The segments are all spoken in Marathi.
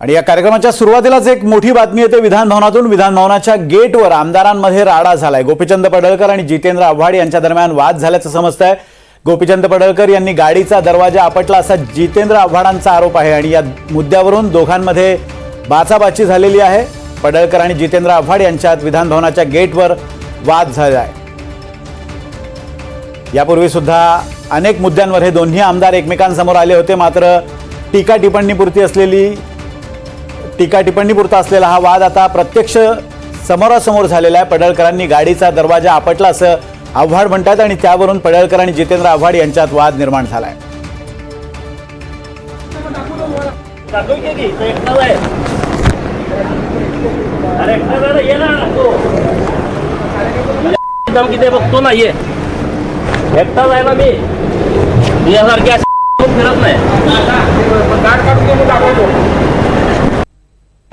आणि या कार्यक्रमाच्या सुरुवातीलाच एक मोठी बातमी येते. विधानभवनातून विधानभवनाच्या गेटवर आमदारांमध्ये राडा झालाय. गोपीचंद पडळकर आणि जितेंद्र आव्हाड यांच्या दरम्यान वाद झाल्याचं समजतंय. गोपीचंद पडळकर यांनी गाडीचा दरवाजा आपटला असा जितेंद्र आव्हाडांचा आरोप आहे आणि या मुद्द्यावरून दोघांमध्ये बाचाबाची झालेली आहे. पडळकर आणि जितेंद्र आव्हाड यांच्यात विधानभवनाच्या गेटवर वाद झाला आहे यापूर्वी सुद्धा अनेक मुद्द्यांवर हे दोन्ही आमदार एकमेकांसमोर आले होते. मात्र टीका टिप्पणीपुरती असलेली टीका टिप्पणीपुरता असलेला हा वाद आता प्रत्यक्ष समोरासमोर झालेला आहे पडळकरांनी गाडीचा दरवाजा आपटला असं आव्हाड म्हणतात आणि त्यावरून पडळकर आणि जितेंद्र आव्हाड यांच्यात वाद निर्माण झालाय आहे किती बघतो ना ये एकटाच आहे ना मी यासारख्या फिरत नाही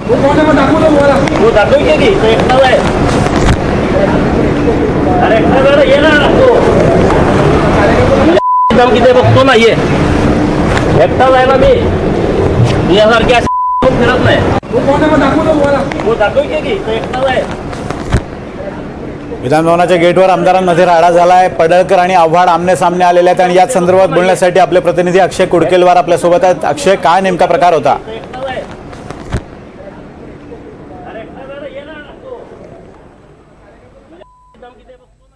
तू दाखवून की तो एकटाच आहे अरे एकटाच ये ना तो दम किती बघतो ना ये एकटाच आहे ना मी तुझ्यासारख्या फिरत नाही तू दाखवून की तो एकटाच आहे विधानभवनाच्या गेटवर आमदारांमध्ये राडा झाला आहे पडळकर आणि आव्हाड आमने सामने आलेले आहेत आणि याच संदर्भात बोलण्यासाठी आपले प्रतिनिधी अक्षय कुडकेलवार आपल्यासोबत आहेत. अक्षय काय नेमका प्रकार होता तो एकटाच आहे अरे एकटाच आहे ना, ये ना तो दम किती बघतो ना.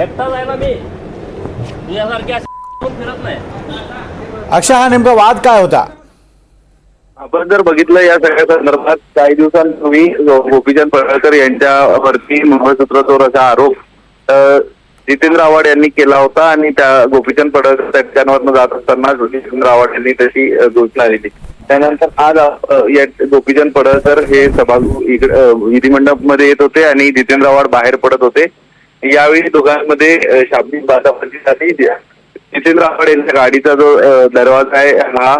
एकटाच आहे ना मी. तुझ्यासारख्या फिरत नाही. अक्षय हा नेमका वाद काय होता? आपण जर बघितलं या सगळ्या संदर्भात काही दिवसांपूर्वी गोपीचंद पडळकर यांच्यावरती मंगळसूत्र चोर असा आरोप अ, जितेंद्र आव्हाड यांनी केला होता आणि त्या गोपीचंद पडळकर त्यांच्यावरनं जात असताना जितेंद्र आव्हाड यांनी तशी अ, घोषणा दिली. त्यानंतर आज अ, या गोपीचंद पडळकर हे सभागृह इकडे विधिमंडपमध्ये येत होते आणि जितेंद्र आव्हाड बाहेर पडत होते. यावेळी दोघांमध्ये शाब्दिक बाचाबाची झाली जितेंद्र आव्हाड यांच्या गाडीचा जो दरवाजा आहे हा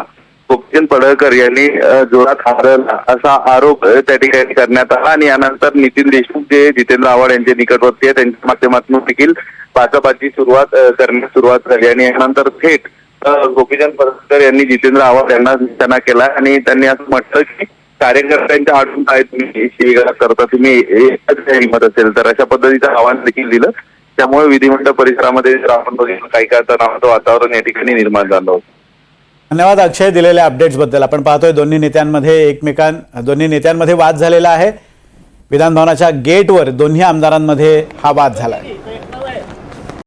गोपीचंद पडळकर यांनी जोरात हारला असा आरोप त्या ठिकाणी करण्यात आला. आणि यानंतर नितीन देशमुख जे जितेंद्र आव्हाड यांचे निकटवर्ती आहे त्यांच्या माध्यमातून देखील बाचाबाची सुरुवात करण्यास सुरुवात झाली. आणि यानंतर थेट गोपीचंद पडळकर यांनी जितेंद्र आव्हाड यांना निशाणा केला. आणि त्यांनी असं म्हटलं की कार्यकर्त्यांच्या आडून काय तुम्ही शिवीगाळ करता तुम्ही हिंमत असेल तर अशा पद्धतीचं आव्हान देखील दिलं. त्यामुळे विधिमंडळ परिसरामध्ये जर आपण बघितलं काही काय तणावाचं वातावरण या ठिकाणी निर्माण झालं होतं. धन्यवाद अक्षय दिलेल्या अपडेट्सबद्दल आपण पाहतोय दोन्ही नेत्यांमध्ये एकमेकां दोन्ही नेत्यांमध्ये वाद झालेला आहे. विधानभवनाच्या गेटवर दोन्ही आमदारांमध्ये हा वाद झाला आहे